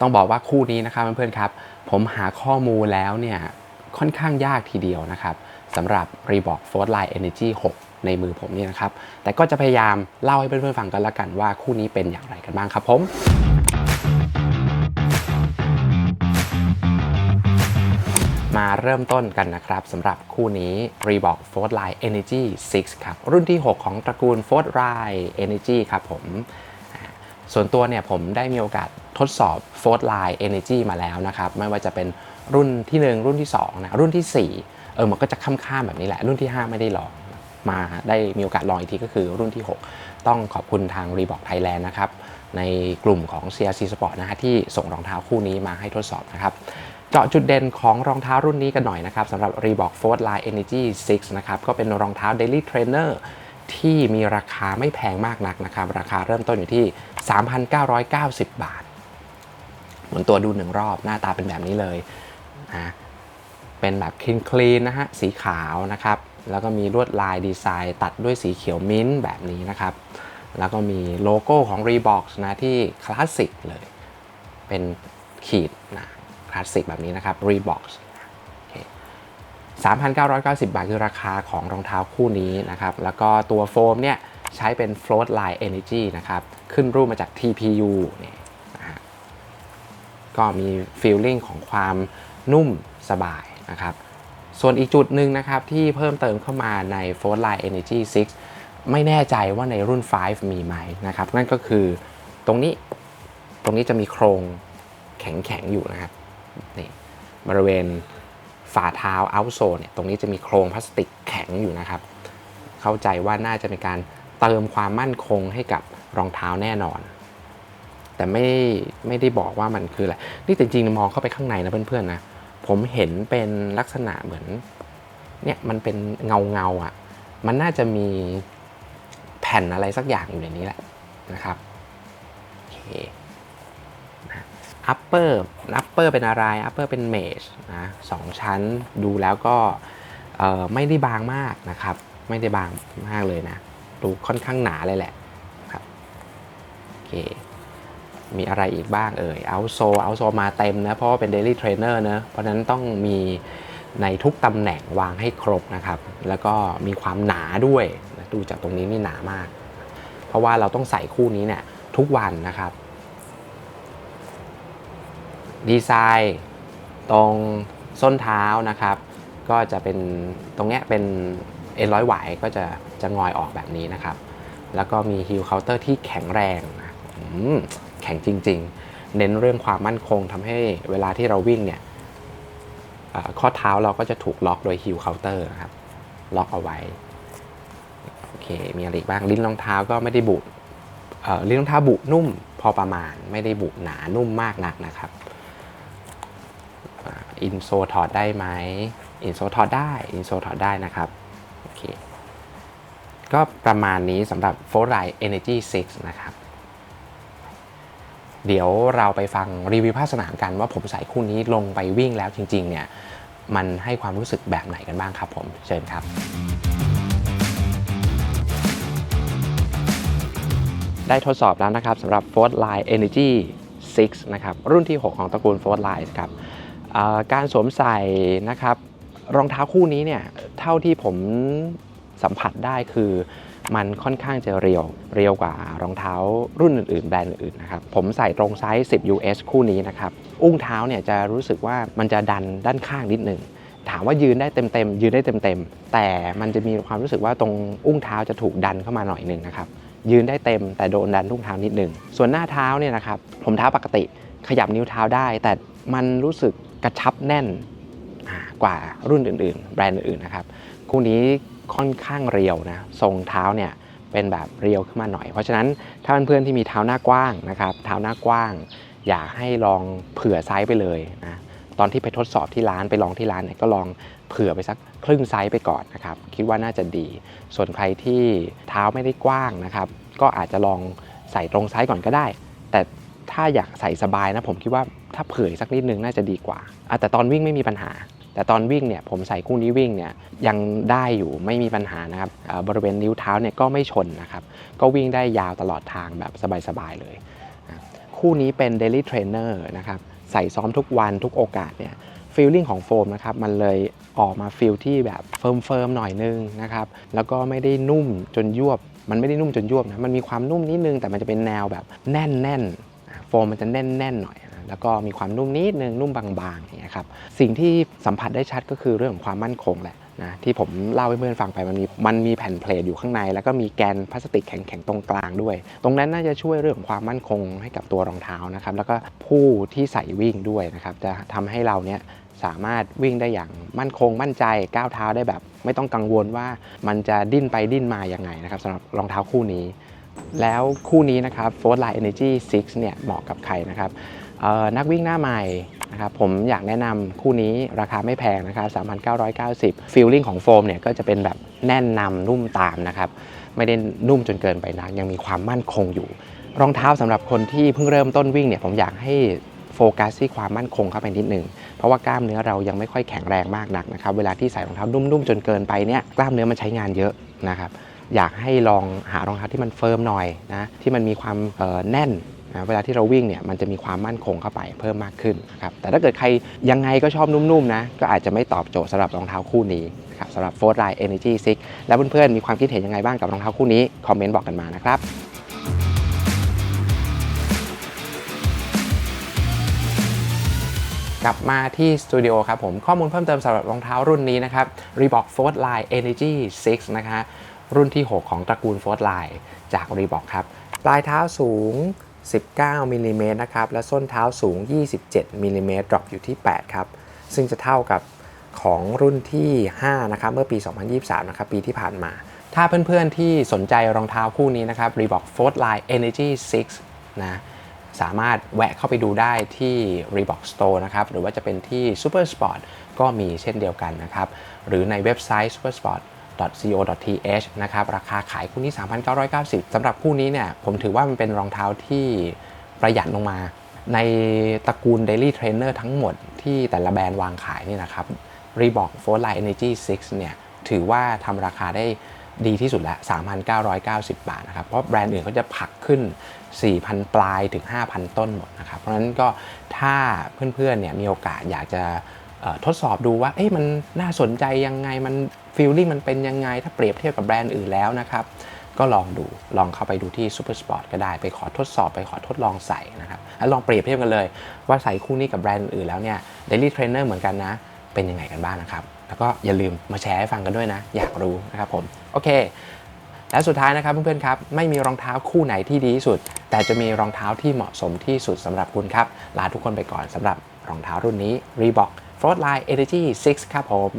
ต้องบอกว่าคู่นี้นะครับเพื่อนๆครับ ผมหาข้อมูลแล้วเนี่ยค่อนข้างยากทีเดียวนะครับสำหรับ Reebok Force Line Energy 6 ในมือผมนี่นะครับ แต่ก็จะพยายามเล่าให้เพื่อนๆฟังกันละกันว่าคู่นี้เป็นอย่างไรกันบ้างครับผมมาเริ่มต้นกันนะครับสำหรับคู่นี้ Reebok Force Line Energy 6 ครับ รุ่นที่ 6 ของตระกูล Force Line Energy ครับผม ส่วนตัวเนี่ยผมได้มีโอกาสทดสอบ Force Line Energy มาแล้วนะครับ ไม่ว่าจะเป็นรุ่นที่ 1 รุ่นที่2นะรุ่นที่ 4 เออมันก็จะข้ามๆแบบนี้แหละ รุ่นที่ 5 ไม่ได้ลองมาได้มีโอกาสลองอีกทีก็คือรุ่นที่ 6 ต้องขอบคุณทาง Reebok Thailand นะครับ ในกลุ่มของ CRC Sport นะฮะที่ส่งรองเท้าคู่นี้มาให้ทดสอบนะครับ เจาะจุดเด่นของรองเท้ารุ่นนี้กันหน่อยนะครับสำหรับ Reebok Force Line Energy 6 นะครับ ก็เป็นรองเท้า Daily Trainer ที่มีราคาไม่แพงมากนักนะครับ ราคาเริ่มต้นอยู่ที่ 3,990 บาท หมุนตัวดูหนึ่งรอบหน้าตาเป็นแบบนี้เลยนะเป็นแบบคลีนคลีนนะฮะสีขาวนะครับ แล้วก็มีลวดลายดีไซน์ ตัดด้วยสีเขียวมิ้นท์แบบนี้นะครับ แล้วก็มีโลโก้ของ Reebok นะที่คลาสสิกเลย เป็นขีดนะคลาสสิกแบบนี้นะครับ Reebok 3,990 บาทคือราคาของรองเท้าคู่นี้นะครับ แล้วก็ตัวโฟมเนี่ยใช้เป็น Float Line Energy นะครับ ขึ้นรูปมาจาก TPU เนี่ยนะฮะก็มีฟีลลิ่งของความนุ่มสบายนะครับ ส่วนอีกจุดหนึ่งนะครับที่เพิ่มเติมเข้ามาใน Float Line Energy 6 ไม่แน่ใจว่าในรุ่น 5 มีไหมนะครับ นั่นก็คือตรงนี้ตรงนี้จะมีโครงแข็งๆอยู่นะครับนี่บริเวณ ฝ่าเท้าเอาโซเนี่ยตรงนี้จะมีโครงพลาสติกแข็งอยู่นะครับ เข้าใจว่าน่าจะเป็นการเติมความมั่นคงให้กับรองเท้าแน่นอน แต่ไม่ไม่ได้บอกว่ามันคืออะไรนี่แต่จริงๆมองเข้าไปข้างในนะเพื่อนๆนะผมเห็นเป็นลักษณะเหมือนเนี่ยมันเป็นเงาเงาอะ มันน่าจะมีแผ่นอะไรสักอย่างอยู่ในนี้แหละนะครับโอเค อัปเปอร์อัปเปอร์เป็นอะไรอัปเปอร์เป็นเมชนะสองชั้นดูแล้วก็ไม่ได้บางมากนะครับ ไม่ได้บางมากเลยนะ ดูค่อนข้างหนาเลยแหละครับโอเคมีอะไรอีกบ้างเอ่ยเอาโซเอาโซมาเต็มนะ เพราะว่าเป็น Daily Trainer นะเพราะนั้นต้องมีในทุกตำแหน่งวางให้ครบนะครับ แล้วก็มีความหนาด้วย ดูจากตรงนี้นี่หนามาก เพราะว่าเราต้องใส่คู่นี้เนี่ยทุกวันนะครับ ดีไซน์ตรงส้นเท้านะครับ ก็จะเป็นตรงเนี้ยเป็นเอ็นร้อยหวายก็จะจะงอยออกแบบนี้นะครับ แล้วก็มีฮิลเคาน์เตอร์ที่แข็งแรงแข็งจริง ๆ เน้นเรื่องความมั่นคงทำให้เวลาที่เราวิ่งเนี่ยข้อเท้าเราก็จะถูกล็อกโดยฮิลเคาน์เตอร์นะครับ ล็อกเอาไว้ โอเค มีอะไรอีกบ้าง ลิ้นรองเท้าก็ไม่ได้บุลิ้นรองเท้าบุนุ่มพอประมาณ ไม่ได้บุหนานุ่มมากนักนะครับ อินโซถอดได้ไหมอินโซถอดได้อินโซถอดได้นะครับโอเคก็ประมาณนี้สำหรับ f o r i Energy 6 นะครับ เดี๋ยวเราไปฟังรีวิวภาคสนามกันว่าผมใส่คู่นี้ลงไปวิ่งแล้วจริง ๆ เนี่ย มันให้ความรู้สึกแบบไหนกันบ้างครับผม เชิญครับ ได้ทดสอบแล้วนะครับสำหรับ Force Line Energy 6 นะครับ รุ่นที่ 6 ของตระกูล Force Line ครับ การสวมใส่นะครับรองเท้าคู่นี้เนี่ยเท่าที่ผมสัมผัสได้คือมันค่อนข้างจะเรียว เรียวกว่ารองเท้ารุ่นอื่นๆ แบรนด์อื่นๆนะครับ ผมใส่ตรงไซส์ 10 US คู่นี้นะครับ อุ้งเท้าเนี่ยจะรู้สึกว่ามันจะดันด้านข้างนิดหนึ่ง ถามว่ายืนได้เต็มๆ ยืนได้เต็มๆ แต่มันจะมีความรู้สึกว่าตรงอุ้งเท้าจะถูกดันเข้ามาหน่อยหนึ่งนะครับ ยืนได้เต็มแต่โดนดันทุ่งเท้านิดหนึ่ง ส่วนหน้าเท้าเนี่ยนะครับ ผมเท้าปกติขยับนิ้วเท้าได้ แต่มันรู้สึก ระชับแน่นกว่ารุ่นอื่น ๆ แบรนด์อื่นๆนะครับคู่นี้ค่อนข้างเรียวนะทรงเท้าเนี่ยเป็นแบบเรียวขึ้นมาหน่อย เพราะฉะนั้นถ้าเพื่อนๆที่มีเท้าหน้ากว้างนะครับเท้าหน้ากว้าง อยากให้ลองเผื่อไซส์ไปเลยนะตอนที่ไปทดสอบที่ร้านไปลองที่ร้านเนี่ยก็ลองเผื่อไปสักครึ่งไซส์ไปก่อนนะครับคิดว่าน่าจะดี ส่วนใครที่เท้าไม่ได้กว้างนะครับก็อาจจะลองใส่ตรงไซส์ก่อนก็ได้ แต่ถ้าอยากใส่สบายนะผมคิดว่า ถ้าเผื่ออีกสักนิดนึงน่าจะดีกว่า แต่ตอนวิ่งไม่มีปัญหา แต่ตอนวิ่งเนี่ยผมใส่คู่นี้วิ่งเนี่ยยังได้อยู่ไม่มีปัญหานะครับอ่าบริเวณนิ้วเท้าเนี่ยก็ไม่ชนนะครับ ก็วิ่งได้ยาวตลอดทางแบบสบายๆเลย คู่นี้เป็น Daily Trainer นะครับใส่ซ้อมทุกวันทุกโอกาสเนี่ยฟีลลิ่งของโฟมนะครับมันเลยออกมาฟีลที่แบบเฟิร์มเฟิร์มๆหน่อยนึงนะครับแล้วก็ไม่ได้นุ่มจนยวบ มันไม่ได้นุ่มจนยวบนะมันมีความนุ่มนิดนึงแต่มันจะเป็นแนวแบบแน่นแน่นๆโฟมมันจะแน่นแน่นๆหน่อย แล้วก็มีความนุ่มนิดนึงนุ่มบางๆอย่างเงี้ยครับสิ่งที่สัมผัสได้ชัดก็คือเรื่องของความมั่นคงแหละนะที่ผมเล่าให้เพื่อนฟังไปมันมีมันมีแผ่นเพลทอยู่ข้างใน แล้วก็มีแกนพลาสติกแข็งๆตรงกลางด้วย ตรงนั้นน่าจะช่วยเรื่องของความมั่นคงให้กับตัวรองเท้านะครับแล้วก็ผู้ที่ใส่วิ่งด้วยนะครับจะทำให้เราเนี่ยสามารถวิ่งได้อย่างมั่นคงมั่นใจก้าวเท้าได้แบบ ไม่ต้องกังวลว่ามันจะดิ้นไปดิ้นมาอย่างไงนะครับสำหรับรองเท้าคู่นี้ แล้วคู่นี้นะครับ f o r t Line Energy 6เนี่ยเหมาะกับใครนะครับ นักวิ่งหน้าใหม่นะครับผมอยากแนะนำคู่นี้ราคาไม่แพงนะครับ3,990ฟีลลิ่งของโฟมเนี่ยก็จะเป็นแบบแน่นนำนุ่มตามนะครับไม่ได้นุ่มจนเกินไปนักยังมีความมั่นคงอยู่ รองเท้าสำหรับคนที่เพิ่งเริ่มต้นวิ่งเนี่ยผมอยากให้โฟกัสที่ความมั่นคงเข้าไปนิดหนึ่งเพราะว่ากล้ามเนื้อเรายังไม่ค่อยแข็งแรงมากนักนะครับ เวลาที่ใส่รองเท้านุ่มๆจนเกินไปเนี่ยกล้ามเนื้อมันใช้งานเยอะนะครับ อยากให้ลองหารองเท้าที่มันเฟิร์มหน่อยนะที่มันมีความแน่น นะเวลาที่เราวิ่งเนี่ยมันจะมีความมั่นคงเข้าไปเพิ่มมากขึ้นนะครับแต่ถ้าเกิดใครยังไงก็ชอบนุ่มๆนะก็อาจจะไม่ตอบโจทย์สำหรับรองเท้าคู่นี้ครับสำหรับ f o r t Line Energy 6แล้วเพื่อนๆมีความคิดเห็นยังไงบ้างกับรองเท้าคู่นี้ คอมเมนต์บอกกันมานะครับกลับมาที่สตูดิโอครับผม ข้อมูลเพิ่มเติมสำหรับรองเท้ารุ่นนี้นะครับ Reebok f o r t Line Energy 6 นะคะ รุ่นที่ 6 ของตระกูล f o r t Line จาก Reebok ครับ ปลายเท้าสูง 19มิลลิเมตรนะครับ และส้นเท้าสูง 27มิลลิเมตรดรอปอยู่ที่ 8 ครับ ซึ่งจะเท่ากับของรุ่นที่ 5 นะครับ เมื่อปี 2023 นะครับ ปีที่ผ่านมา ถ้าเพื่อนๆที่สนใจรองเท้าคู่นี้นะครับ Reebok f o r t Line Energy 6 นะ สามารถแวะเข้าไปดูได้ที่ Reebok Store นะครับ หรือว่าจะเป็นที่ Super Sport ก็มีเช่นเดียวกันนะครับ หรือในเว็บไซต์ Super Sport co.th นะครับราคาขายคู่นี้ 3,990สำหรับคู่นี้เนี่ยผมถือว่ามันเป็นรองเท้าที่ประหยัดลงมา ในตระกูล Daily Trainer ทั้งหมดที่แต่ละแบรนด์วางขายนี่นะครับ Reebok f o r Line Energy 6 เนี่ยถือว่าทำราคาได้ดีที่สุดล้ว3,990 บาทนะครับ เพราะแบรนด์อื่นเขาจะผลักขึ้น 4,000 ปลายถึง 5,000 ต้นหมดนะครับ เพราะฉะนั้นก็ถ้าเพื่อนๆเนี่ยมีโอกาสอยากจะ ทดสอบดูว่าเอ๊ะมันน่าสนใจยังไงมันฟีลลิ่งมันเป็นยังไง ถ้าเปรียบเทียบกับแบรนด์อื่นแล้วนะครับ ก็ลองดูลองเข้าไปดูที่ Super Sport ก็ได้ไปขอทดสอบไปขอทดลองใส่นะครับแล้วลองเปรียบเทียบกันเลย ว่าใส่คู่นี้กับแบรนด์อื่นแล้วเนี่ย Daily Trainer เหมือนกันนะ เป็นยังไงกันบ้างนะครับ แล้วก็อย่าลืมมาแชร์ให้ฟังกันด้วยนะ อยากรู้นะครับผมโอเค และสุดท้ายนะครับเพื่อนๆครับไม่มีรองเท้าคู่ไหนที่ดีที่สุด แต่จะมีรองเท้าที่เหมาะสมที่สุดสำหรับคุณครับลาทุกคนไปก่อนสำหรับรองเท้ารุ่นนี้ Reebok f o r t Line Energy 6 ครับผม